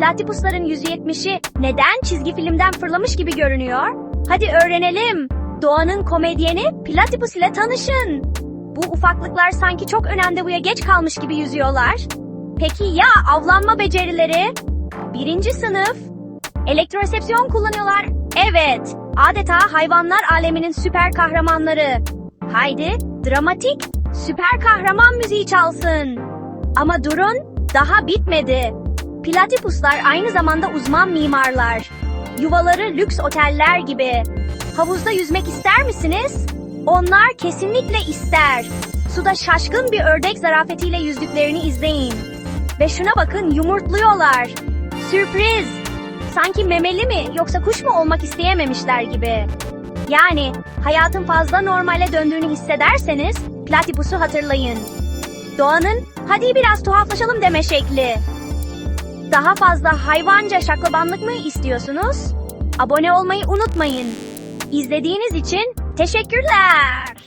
Platypusların %70'i neden çizgi filmden fırlamış gibi görünüyor? Hadi öğrenelim. Doğanın komedyeni Platypus ile tanışın. Bu ufaklıklar sanki çok ön randevuya geç kalmış gibi yüzüyorlar. Peki ya avlanma becerileri? Birinci sınıf. Elektroresepsiyon kullanıyorlar. Evet, adeta hayvanlar aleminin süper kahramanları. Haydi, dramatik, süper kahraman müziği çalsın. Ama durun, daha bitmedi. Platypuslar aynı zamanda uzman mimarlar. Yuvaları lüks oteller gibi. Havuzda yüzmek ister misiniz? Onlar kesinlikle ister. Suda şaşkın bir ördek zarafetiyle yüzdüklerini izleyin. Ve şuna bakın yumurtluyorlar. Sürpriz! Sanki memeli mi yoksa kuş mu olmak isteyememişler gibi. Yani hayatın fazla normale döndüğünü hissederseniz Platypus'u hatırlayın. Doğanın hadi biraz tuhaflaşalım deme şekli. Daha fazla hayvanca şaklabanlık mı istiyorsunuz? Abone olmayı unutmayın. İzlediğiniz için teşekkürler.